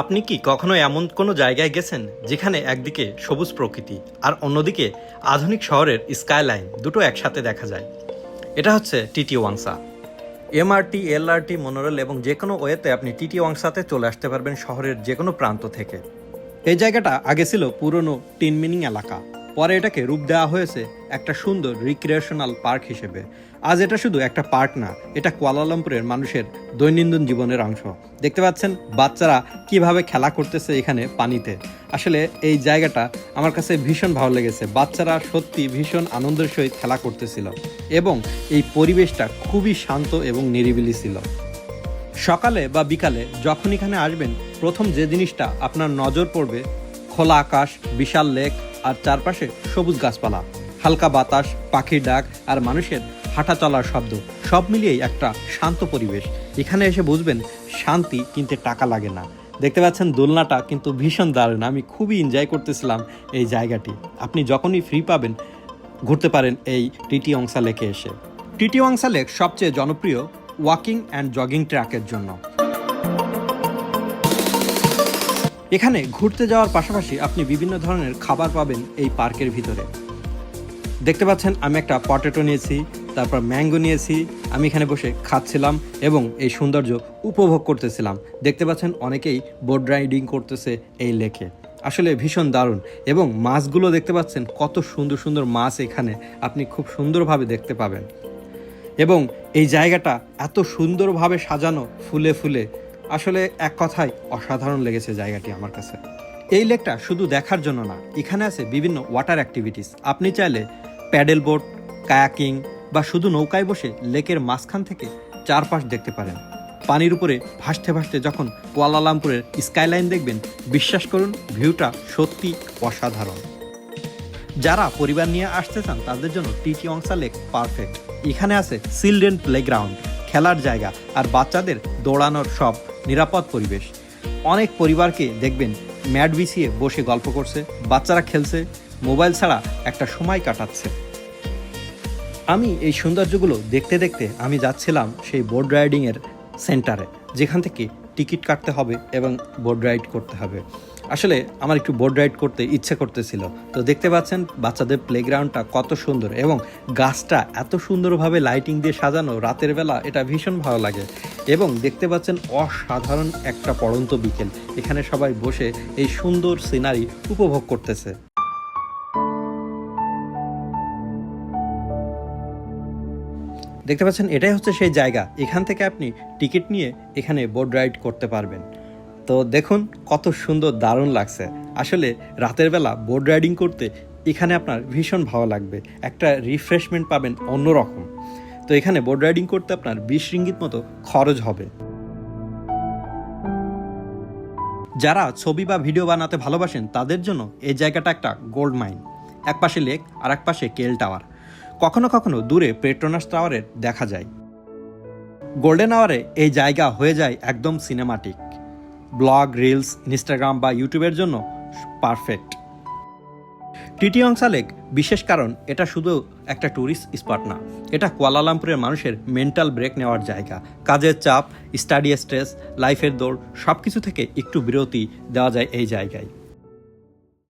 আপনি কি কখনো এমন কোনো জায়গায় গেছেন যেখানে একদিকে সবুজ প্রকৃতি আর অন্যদিকে আধুনিক শহরের স্কাইলাইন দুটো একসাথে দেখা যায়? এটা হচ্ছে Titiwangsa. MRT LRT monorail এবং যে কোনো ওয়েতে আপনি টিটি ওয়াংসাতে চলে আসতে পারবেন শহরের যে কোনো প্রান্ত থেকে। এই জায়গাটা আগে ছিল পুরনো টিনমিনিং এলাকা। পরে এটাকে রূপ দেওয়া হয়েছে একটা সুন্দর রিক্রিয়েশনাল পার্ক হিসেবে। আজ এটা শুধু একটা পার্ক না, এটা কুয়ালালামপুরের মানুষের দৈনন্দিন জীবনের অংশ। দেখতে পাচ্ছেন বাচ্চারা কীভাবে খেলা করতেছে এখানে পানিতে। আসলে এই জায়গাটা আমার কাছে ভীষণ ভালো লেগেছে। বাচ্চারা সত্যি ভীষণ আনন্দের সহিত খেলা করতেছিল এবং এই পরিবেশটা খুবই শান্ত এবং নিরিবিলি ছিল। সকালে বা বিকালে যখন এখানে আসবেন, প্রথম যে জিনিসটা আপনার নজর পড়বে, খোলা আকাশ, বিশাল লেক আর চারপাশে সবুজ গাছপালা, হালকা বাতাস, পাখির ডাক আর মানুষের হাঁটা চলার শব্দ, সব মিলিয়েই একটা শান্ত পরিবেশ। এখানে এসে বুঝবেন, শান্তি কিনতে টাকা লাগে না। দেখতে পাচ্ছেন দোলনাটা কিন্তু ভীষণ দারুণ। আমি খুবই এনজয় করতেছিলাম এই জায়গাটি। আপনি যখনই ফ্রি পাবেন, ঘুরতে পারেন এই টিটি অংসা লেকে এসে। টিটি অংসা লেক সবচেয়ে জনপ্রিয় ওয়াকিং অ্যান্ড জগিং ট্র্যাকের জন্য। এখানে ঘুরতে যাওয়ার পাশাপাশি আপনি বিভিন্ন ধরনের খাবার পাবেন এই পার্কের ভিতরে। দেখতে পাচ্ছেন, আমি একটা পটেটো নিয়েছি, তারপর ম্যাঙ্গো নিয়েছি, আমি এখানে বসে খাচ্ছিলাম এবং এই সৌন্দর্য উপভোগ করতেছিলাম। দেখতে পাচ্ছেন, অনেকেই বোট রাইডিং করতেছে এই লেকে। আসলে ভীষণ দারুণ এবং মাছগুলো দেখতে পাচ্ছেন, কত সুন্দর সুন্দর মাছ এখানে আপনি খুব সুন্দরভাবে দেখতে পাবেন। এবং এই জায়গাটা এত সুন্দরভাবে সাজানো ফুলে ফুলে। আসলে এক কথায় অসাধারণ লেগেছে জায়গাটি আমার কাছে। এই লেকটা শুধু দেখার জন্য না, এখানে আছে বিভিন্ন ওয়াটার অ্যাক্টিভিটিস আপনি চাইলে প্যাডেল বোট কায়াকিং বা শুধু নৌকায় বসে লেকের মাঝখান থেকে চারপাশ দেখতে পারেন। পানির উপরে ভাসতে ভাসতে যখন কুয়ালালামপুরের স্কাইলাইন দেখবেন, বিশ্বাস করুন ভিউটা সত্যি অসাধারণ। যারা পরিবার নিয়ে আসতে চান, তাদের জন্য টিটি অংসা লেক পারফেক্ট এখানে আছে চিলড্রেন প্লেগ্রাউন্ড খেলার জায়গা আর বাচ্চাদের দৌড়ানোর সব নিরাপদ পরিবেশ। অনেক পরিবারকে দেখবেন ম্যাট বিছিয়ে বসে গল্প করছে, বাচ্চারা খেলছে, মোবাইল ছাড়া একটা সময় কাটাচ্ছে। আমি এই সৌন্দর্যগুলো দেখতে দেখতে আমি যাচ্ছিলাম সেই বোর্ড রাইডিংয়ের সেন্টারে, যেখান থেকে টিকিট কাটতে হবে এবং বোর্ড রাইড করতে হবে। আসলে আমার একটু বোর্ড রাইড করতে ইচ্ছে করতেছিল। তো দেখতে পাচ্ছেন বাচ্চাদের প্লেগ্রাউন্ডটা কত সুন্দর এবং গাছটা এত সুন্দরভাবে লাইটিং দিয়ে সাজানো, রাতের বেলা এটা ভীষণ ভালো লাগে। এবং দেখতে পাচ্ছেন অসাধারণ একটা পড়ন্ত বিকেল। এখানে সবাই বসে এই সুন্দর সিনারি উপভোগ করতেছে। দেখতে পাচ্ছেন, এটাই হচ্ছে সেই জায়গা। এখান থেকে আপনি টিকিট নিয়ে এখানে বোট রাইড করতে পারবেন। তো দেখুন, কত সুন্দর, দারুণ লাগছে। আসলে রাতের বেলা বোট রাইডিং করতে এখানে আপনার ভীষণ ভালো লাগবে। একটা রিফ্রেশমেন্ট পাবেন অন্যরকম। তো এখানে বোট রাইডিং করতে আপনার বিশ রিঙ্গিত মতো খরচ হবে। যারা ছবি বা ভিডিও বানাতে ভালোবাসেন, তাদের জন্য এই জায়গাটা একটা গোল্ড মাইন এক পাশে লেক আর এক পাশে কেল টাওয়ার কখনো কখনো দূরে পেট্রোনাস টাওয়ারের দেখা যায়। গোল্ডেন আওয়ারে এই জায়গা হয়ে যায় একদম সিনেমাটিক। ব্লগ, রিলস, ইনস্টাগ্রাম বা ইউটিউবের জন্য পারফেক্ট। টিটি অংসা লেক বিশেষ কারণ এটা শুধু একটা ট্যুরিস্ট স্পট না, এটা কুয়ালালামপুরের মানুষের মেন্টাল ব্রেক নেওয়ার জায়গা। কাজের চাপ, স্টাডি স্ট্রেস, লাইফের দৌড় সব কিছু থেকে একটু বিরতি দেওয়া যায় এই জায়গায়।